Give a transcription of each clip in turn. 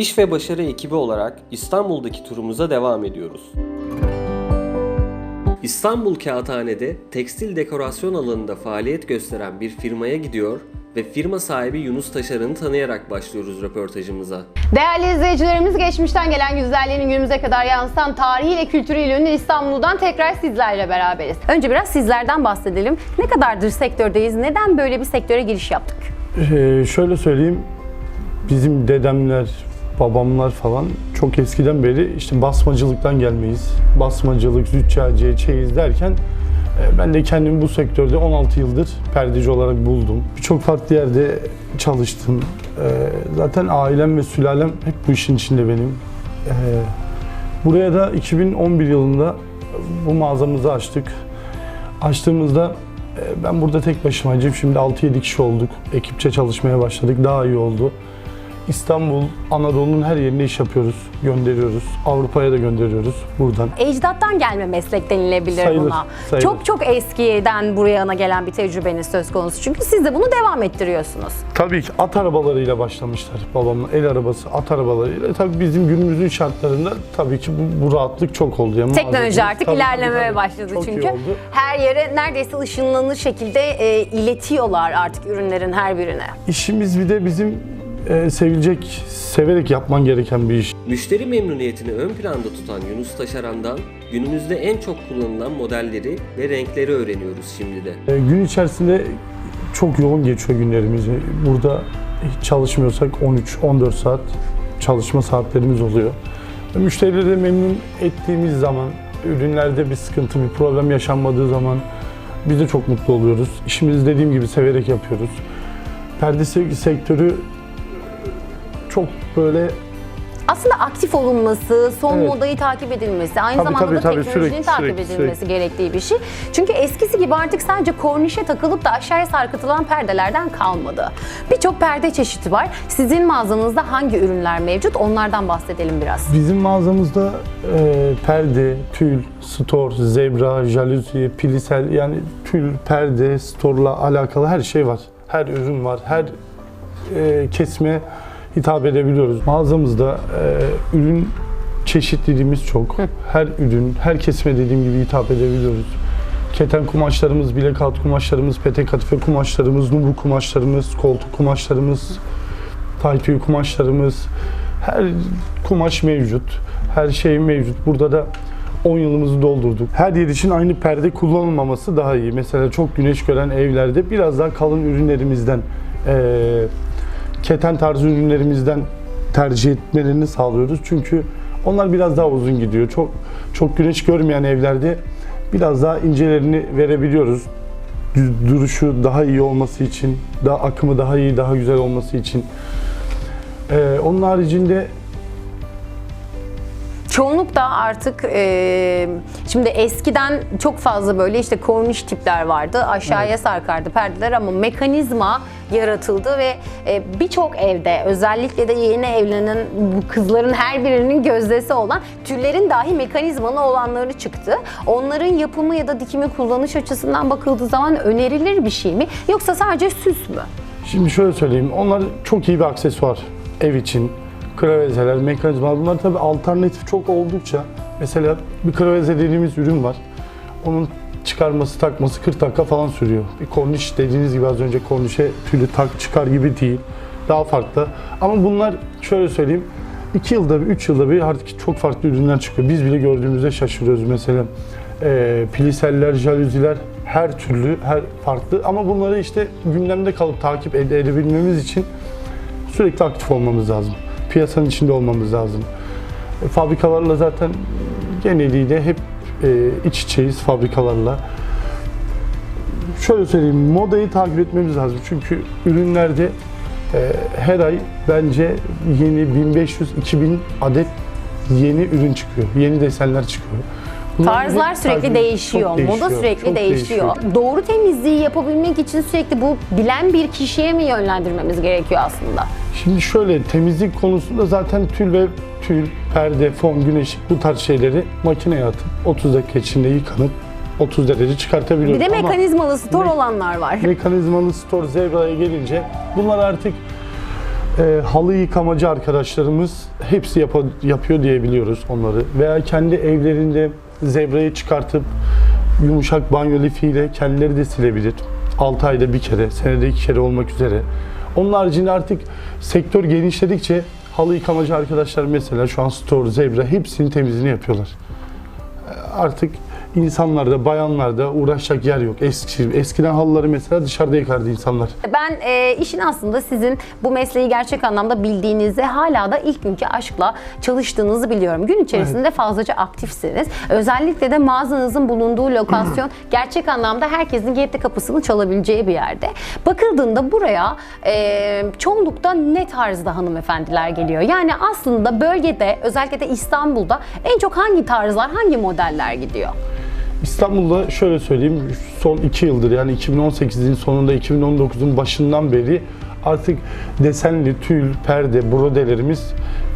İş ve Başarı ekibi olarak İstanbul'daki turumuza devam ediyoruz. İstanbul Kağıthane'de tekstil dekorasyon alanında faaliyet gösteren bir firmaya gidiyor ve firma sahibi Yunus Taşar'ını tanıyarak başlıyoruz röportajımıza. Değerli izleyicilerimiz geçmişten gelen güzelliğinin günümüze kadar yansıtan tarihiyle kültürüyle ünlü İstanbul'dan tekrar sizlerle beraberiz. Önce biraz sizlerden bahsedelim. Ne kadardır sektördeyiz? Neden böyle bir sektöre giriş yaptık? Ee, şöyle söyleyeyim, bizim dedemler, babamlar falan çok eskiden beri işte basmacılıktan gelmeyiz. Basmacılık, züccaciye, çeyiz derken e, ben de kendimi bu sektörde 16 yıldır perdeci olarak buldum. Birçok farklı yerde çalıştım. Ee, zaten ailem ve sülalem hep bu işin içinde benim. Ee, buraya da 2011 yılında bu mağazamızı açtık. Açtığımızda e, ben burada tek başımaydım. Şimdi 6-7 kişi olduk. Ekipçe çalışmaya başladık. Daha iyi oldu. İstanbul, Anadolu'nun her yerine iş yapıyoruz. Gönderiyoruz. Avrupa'ya da gönderiyoruz buradan. Ecdattan gelme meslek denilebilir Sayılır, buna. sayılır. Çok çok eskiden buraya yana gelen bir tecrübeniz söz konusu. Çünkü siz de bunu devam ettiriyorsunuz. Tabii ki at arabalarıyla başlamışlar babamla. El arabası, at arabalarıyla. Tabii bizim günümüzün şartlarında tabii ki bu, bu rahatlık çok oldu. Yani Teknoloji artık Tabii, ilerlemeye tabii. başladı Çok çünkü. Her yere neredeyse ışınlanır şekilde e, iletiyorlar artık ürünlerin her birine. İşimiz bir de bizim e, sevilecek, severek yapman gereken bir iş. Müşteri memnuniyetini ön planda tutan Yunus Taşaran'dan günümüzde en çok kullanılan modelleri ve renkleri öğreniyoruz şimdi de. E, Gün içerisinde çok yoğun geçiyor günlerimiz. Burada hiç çalışmıyorsak 13-14 saat çalışma saatlerimiz oluyor. E, Müşterileri memnun ettiğimiz zaman, ürünlerde bir sıkıntı, bir problem yaşanmadığı zaman biz de çok mutlu oluyoruz. İşimizi dediğim gibi severek yapıyoruz. Perde se- sektörü çok böyle Aslında aktif olunması, son Evet. modayı takip edilmesi, aynı Tabii, zamanda tabii, da tabii. teknolojinin Sürekli, takip sürekli, edilmesi sürekli. gerektiği bir şey. Çünkü eskisi gibi artık sadece kornişe takılıp da aşağıya sarkıtılan perdelerden kalmadı. Birçok perde çeşidi var. Sizin mağazanızda hangi ürünler mevcut? Onlardan bahsedelim biraz. Bizim mağazamızda e, perde, tül, stor, zebra, jaluzi, pilisel yani tül, perde, storla alakalı her şey var. Her ürün var. Her e, kesime hitap edebiliyoruz. Mağazamızda e, ürün çeşitliliğimiz çok. Her ürün, her kesime dediğim gibi hitap edebiliyoruz. Keten kumaşlarımız, bilek altı kumaşlarımız, pete kadife kumaşlarımız, numru kumaşlarımız, koltuk kumaşlarımız, taytüy kumaşlarımız, her kumaş mevcut. Her şey mevcut. Burada da 10 yılımızı doldurduk. Her yer için aynı perde kullanılmaması daha iyi. Mesela çok güneş gören evlerde biraz daha kalın ürünlerimizden, eee, keten tarzı ürünlerimizden tercih etmelerini sağlıyoruz. Çünkü onlar biraz daha uzun gidiyor. Çok çok güneş görmeyen evlerde biraz daha incelerini verebiliyoruz. Duruşu daha iyi olması için, daha akımı daha iyi, daha güzel olması için. Ee, onun haricinde Çoğunlukla artık e, şimdi eskiden çok fazla böyle işte korniş tipler vardı. Aşağıya sarkardı perdeler ama mekanizma yaratıldı ve e, birçok evde özellikle de yeni evlenen bu kızların her birinin gözdesi olan tüllerin dahi mekanizmalı olanları çıktı. Onların yapımı ya da dikimi kullanış açısından bakıldığı zaman önerilir bir şey mi yoksa sadece süs mü? Şimdi şöyle söyleyeyim. Onlar çok iyi bir aksesuar. Ev için. Kravezeler, mekanizmalar. Bunlar tabii alternatif çok oldukça. Mesela bir kraveze dediğimiz ürün var. Onun çıkarması, takması 40 dakika falan sürüyor. Bir korniş dediğiniz gibi az önce kornişe tülü tak çıkar gibi değil. Daha farklı. Ama bunlar şöyle söyleyeyim. 2 yılda bir, 3 yılda bir artık çok farklı ürünler çıkıyor. Biz bile gördüğümüzde şaşırıyoruz mesela. E, pliseller, jaluziler her türlü, her farklı. Ama bunları işte gündemde kalıp takip ede- edebilmemiz için sürekli aktif olmamız lazım. Piyasanın içinde olmamız lazım. E, fabrikalarla zaten geneliyle hep e, iç içeyiz fabrikalarla. Şöyle söyleyeyim, modayı takip etmemiz lazım. Çünkü ürünlerde e, her ay bence yeni 1500-2000 adet yeni ürün çıkıyor. Yeni desenler çıkıyor. Bunlar Tarzlar sürekli değişiyor, çok moda sürekli çok değişiyor. Doğru temizliği yapabilmek için sürekli bu bilen bir kişiye mi yönlendirmemiz gerekiyor aslında? Şimdi şöyle temizlik konusunda zaten tül ve tül, perde, fon, güneşlik bu tarz şeyleri makineye atıp 30 dakika içinde yıkanıp 30 derece çıkartabiliyoruz. Bir de mekanizmalı stor me- olanlar var. mekanizmalı store zebraya gelince bunlar artık e, halı yıkamacı arkadaşlarımız hepsi yapa- yapıyor diyebiliyoruz onları. Veya kendi evlerinde zebrayı çıkartıp yumuşak banyo lifiyle kendileri de silebilir. 6 ayda bir kere, senede iki kere olmak üzere. Onun haricinde artık sektör genişledikçe halı yıkamacı arkadaşlar mesela şu an store, zebra hepsinin temizliğini yapıyorlar. E, Artık insanlarda, bayanlarda uğraşacak yer yok. Eski, eskiden halıları mesela dışarıda yıkardı insanlar. Ben e, işin aslında sizin bu mesleği gerçek anlamda bildiğinizi, hala da ilk günkü aşkla çalıştığınızı biliyorum. Gün içerisinde fazlaca aktifsiniz. Özellikle de mağazanızın bulunduğu lokasyon gerçek anlamda herkesin de kapısını çalabileceği bir yerde. Bakıldığında buraya e, çoğunlukta ne tarzda hanımefendiler geliyor? Yani aslında bölgede, özellikle de İstanbul'da en çok hangi tarzlar, hangi modeller gidiyor? İstanbul'da şöyle söyleyeyim, son iki yıldır yani 2018'in sonunda 2019'un başından beri artık desenli tül, perde, brodelerimiz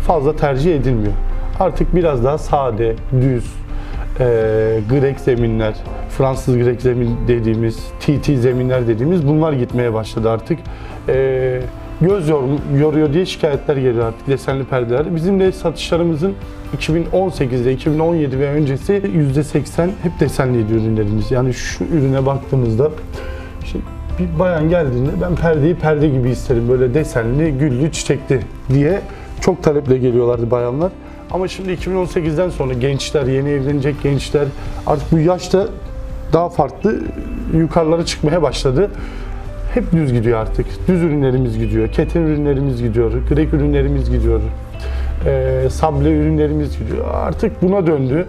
fazla tercih edilmiyor. Artık biraz daha sade, düz, e, grek zeminler, Fransız grek zemin dediğimiz, TT zeminler dediğimiz bunlar gitmeye başladı artık. E, göz yor- yoruyor diye şikayetler geliyor artık desenli perdeler. Bizim de satışlarımızın 2018'de, 2017 ve öncesi %80 hep desenliydi ürünlerimiz. Yani şu ürüne baktığımızda işte bir bayan geldiğinde ben perdeyi perde gibi isterim. Böyle desenli, güllü, çiçekli diye çok taleple geliyorlardı bayanlar. Ama şimdi 2018'den sonra gençler, yeni evlenecek gençler artık bu yaşta daha farklı yukarılara çıkmaya başladı. Hep düz gidiyor artık. Düz ürünlerimiz gidiyor, keten ürünlerimiz gidiyor, grek ürünlerimiz gidiyor, eee, sable ürünlerimiz gidiyor. Artık buna döndü.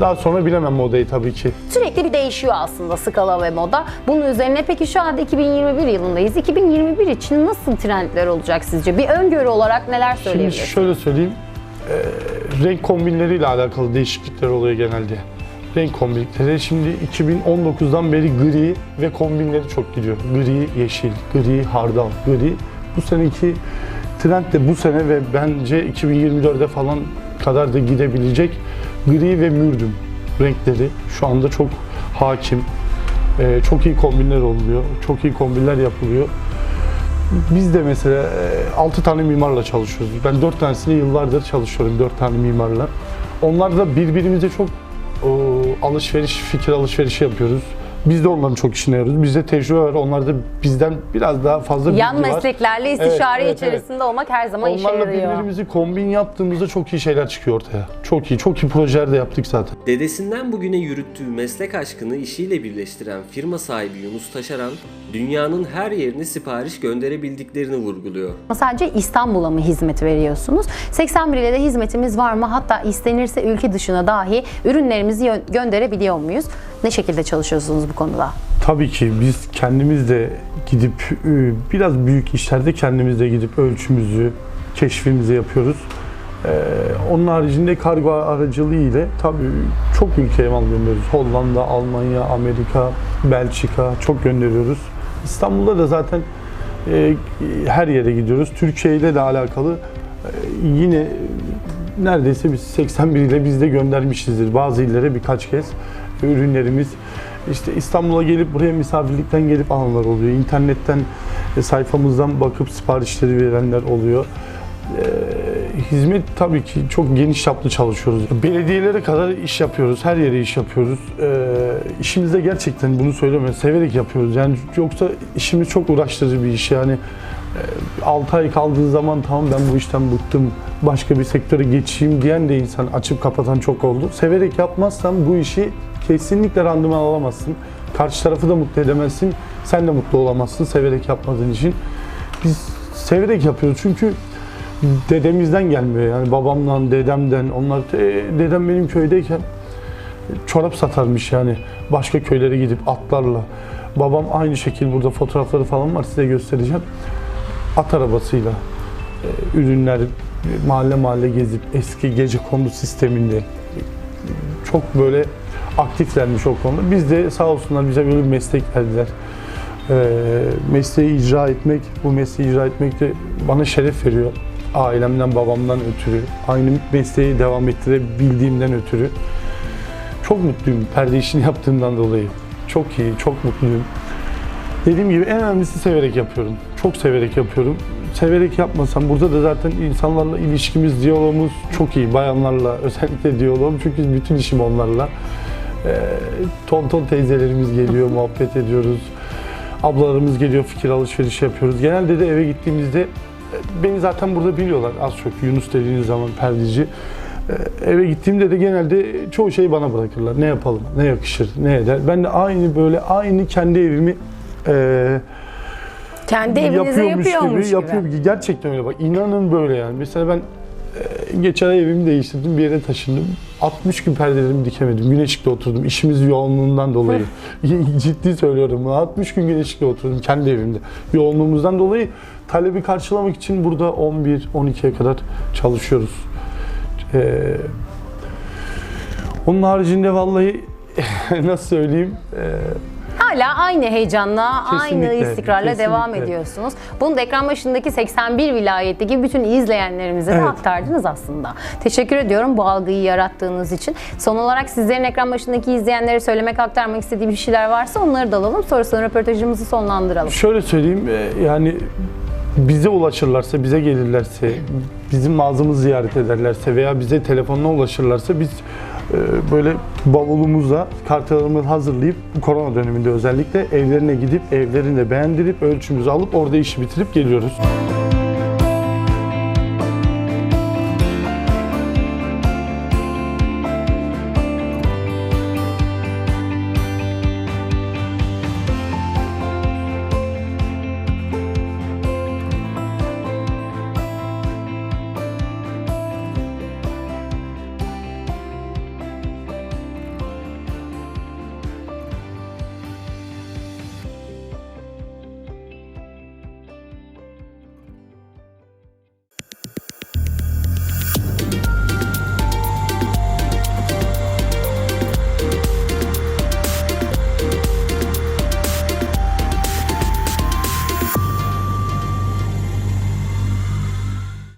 Daha sonra bilemem modayı tabii ki. Sürekli bir değişiyor aslında skala ve moda. Bunun üzerine peki şu anda 2021 yılındayız. 2021 için nasıl trendler olacak sizce? Bir öngörü olarak neler Şimdi söyleyebilirsiniz? şöyle söyleyeyim. eee, renk kombinleriyle alakalı değişiklikler oluyor genelde. Renk kombinleri. Şimdi 2019'dan beri gri ve kombinleri çok gidiyor. Gri, yeşil, gri, hardal, gri. Bu seneki trend de bu sene ve bence 2024'e falan kadar da gidebilecek gri ve mürdüm renkleri şu anda çok hakim. Eee, çok iyi kombinler oluyor. Çok iyi kombinler yapılıyor. Biz de mesela 6 tane mimarla çalışıyoruz. Ben 4 tanesini yıllardır çalışıyorum 4 tane mimarla. Onlar da birbirimize çok o, alışveriş, fikir alışverişi yapıyoruz. Biz de onların çok işine yarıyoruz. Bizde tecrübe var. Onlar da bizden biraz daha fazla bilgi Yan var. mesleklerle istişare Evet, evet, içerisinde olmak her zaman işe Onlarla yarıyor. birbirimizi kombin yaptığımızda çok iyi şeyler çıkıyor ortaya. Çok iyi, çok iyi projeler de yaptık zaten. Dedesinden bugüne yürüttüğü meslek aşkını işiyle birleştiren firma sahibi Yunus Taşaran, dünyanın her yerine sipariş gönderebildiklerini vurguluyor. Sadece İstanbul'a mı hizmet veriyorsunuz? 81 ile de hizmetimiz var mı? Hatta istenirse ülke dışına dahi ürünlerimizi gönderebiliyor muyuz? Ne şekilde çalışıyorsunuz bu konuda? Tabii ki biz kendimiz de gidip e, biraz büyük işlerde kendimiz de gidip ölçümüzü, keşfimizi yapıyoruz. Ee, onun haricinde kargo aracılığı ile tabii çok ülkeye mal gönderiyoruz. Hollanda, Almanya, Amerika, Belçika çok gönderiyoruz. İstanbul'da da zaten e, her yere gidiyoruz. Türkiye ile de alakalı e, yine neredeyse biz 81 ile biz de göndermişizdir. Bazı illere birkaç kez ürünlerimiz işte İstanbul'a gelip buraya misafirlikten gelip alanlar oluyor. İnternetten e, sayfamızdan bakıp siparişleri verenler oluyor. Ee, hizmet tabii ki çok geniş çaplı çalışıyoruz. Belediyelere kadar iş yapıyoruz. Her yere iş yapıyoruz. Ee, işimizde gerçekten bunu söylemiyorum. Severek yapıyoruz. Yani yoksa işimiz çok uğraştırıcı bir iş. Yani 6 ay kaldığı zaman tamam ben bu işten bıktım. Başka bir sektöre geçeyim diyen de insan açıp kapatan çok oldu. Severek yapmazsan bu işi kesinlikle randıman alamazsın. Karşı tarafı da mutlu edemezsin. Sen de mutlu olamazsın severek yapmadığın için. Biz severek yapıyoruz çünkü dedemizden gelmiyor yani babamdan, dedemden. Onlar e, dedem benim köydeyken çorap satarmış yani başka köylere gidip atlarla. Babam aynı şekil burada fotoğrafları falan var size göstereceğim. At arabasıyla e, ürünler e, mahalle mahalle gezip eski gece kondu sisteminde e, çok böyle aktiflermiş o konuda. Biz de sağ olsunlar bize böyle bir meslek verdiler. E, mesleği icra etmek, bu mesleği icra etmek de bana şeref veriyor. Ailemden, babamdan ötürü, aynı mesleği devam ettirebildiğimden ötürü. Çok mutluyum perde işini yaptığımdan dolayı. Çok iyi, çok mutluyum. Dediğim gibi en önemlisi severek yapıyorum. Çok severek yapıyorum. severek yapmasam burada da zaten insanlarla ilişkimiz, diyalogumuz çok iyi. Bayanlarla özellikle diyalogum çünkü bütün işim onlarla. Ee, tonton teyzelerimiz geliyor, muhabbet ediyoruz. Ablalarımız geliyor, fikir alışverişi yapıyoruz. Genelde de eve gittiğimizde e, beni zaten burada biliyorlar az çok Yunus dediğiniz zaman perdeci. Ee, Eve gittiğimde de genelde çoğu şeyi bana bırakırlar. Ne yapalım, ne yakışır, ne eder. Ben de aynı böyle aynı kendi evimi e, Kendi evinize yapıyormuş gibi. yapıyor gibi. Gerçekten öyle bak. inanın böyle yani. Mesela ben e, geçen ay evimi değiştirdim. Bir yere taşındım. 60 gün perdelerimi dikemedim. Güneşlikte oturdum. İşimiz yoğunluğundan dolayı. Ciddi söylüyorum. 60 gün güneşlikte oturdum kendi evimde. Yoğunluğumuzdan dolayı talebi karşılamak için burada 11-12'ye kadar çalışıyoruz. Ee, onun haricinde vallahi nasıl söyleyeyim? Ee, Hala aynı heyecanla, aynı Kesinlikle, istikrarla devam kesinlikle. ediyorsunuz. Bunu da ekran başındaki 81 vilayetteki bütün izleyenlerimize de Evet. aktardınız aslında. Teşekkür ediyorum bu algıyı yarattığınız için. Son olarak sizlerin ekran başındaki izleyenlere söylemek, aktarmak istediği bir şeyler varsa onları da alalım. Sonrasında röportajımızı sonlandıralım. Şöyle söyleyeyim e, yani bize ulaşırlarsa, bize gelirlerse, bizim mağazamızı ziyaret ederlerse veya bize telefonla ulaşırlarsa biz böyle bavulumuzla kartlarımızı hazırlayıp bu korona döneminde özellikle evlerine gidip evlerinde beğendirip ölçümüzü alıp orada işi bitirip geliyoruz.